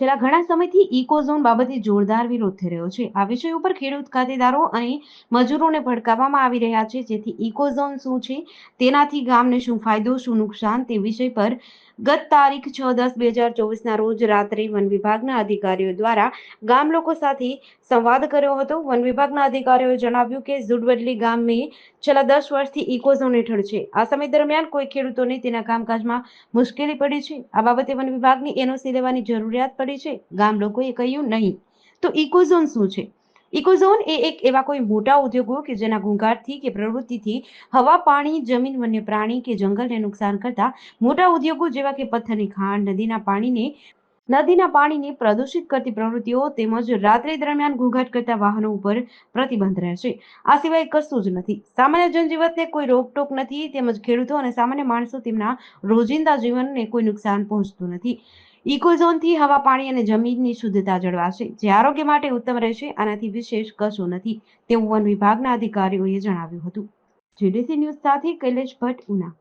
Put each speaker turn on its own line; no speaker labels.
છેલ્લા ઘણા સમયથી ઇકોઝોન બાબતે જોરદાર વિરોધ થઈ રહ્યો છે. આ વિષય ઉપર ખેડૂત ખાતેદારો અને મજૂરોને ભડકાવવામાં આવી રહ્યા છે. જેથી ઇકોઝોન શું છે, તેનાથી ગામને શું ફાયદો, શું નુકસાન તે વિષય પર ગત તારીખ છ દસ બે હજાર ચોવીસના રોજ રાત્રે વન વિભાગના અધિકારીઓ દ્વારા ગામ લોકો સાથે સંવાદ કર્યો હતો. વન વિભાગના અધિકારીઓએ જણાવ્યું કે ઝુડવડલી ગામે છેલ્લા દસ વર્ષથી ઇકોઝોન હેઠળ છે. આ સમય દરમિયાન કોઈ ખેડૂતોને તેના કામકાજમાં મુશ્કેલી પડી છે. આ બાબતે વન વિભાગની એનઓસી લેવાની જરૂરિયાત પડી છે? ગામ લોકોએ કહ્યું નહીં. તો ઇકોઝોન શું છે? ઇકોઝોન એ એક એવા કોઈ મોટા ઉદ્યોગો કે જેના ઘોંઘાટથી કે પ્રવૃત્તિથી હવા, પાણી, જમીન, વન્ય પ્રાણી કે જંગલને નુકસાન કરતા મોટા ઉદ્યોગો જેવા કે પથ્થરની ખાણ, નદીના પાણીને નદીના પાણીને પ્રદૂષિત કરતી પ્રવૃત્તિઓ તેમજ રાત્રિ દરમિયાન ઘોંઘાટ કરતા વાહનો ઉપર પ્રતિબંધ રહેશે. આ સિવાય કશું જ નથી. સામાન્ય જનજીવનને કોઈ રોકટોક નથી, તેમજ ખેડૂતો અને સામાન્ય માણસો તેમના રોજિંદા જીવનને કોઈ નુકસાન પહોંચતું નથી. ઇકોઝોનથી હવા, પાણી અને જમીનની શુદ્ધતા જળવાશે, જે આરોગ્ય માટે ઉત્તમ રહેશે, આનાથી વિશેષ કશું નથી, તેવું વન વિભાગના અધિકારીઓએ જણાવ્યું હતું. જીડીસી ન્યૂઝ સાથે કૈલેશ ભટ્ટ, ઉના.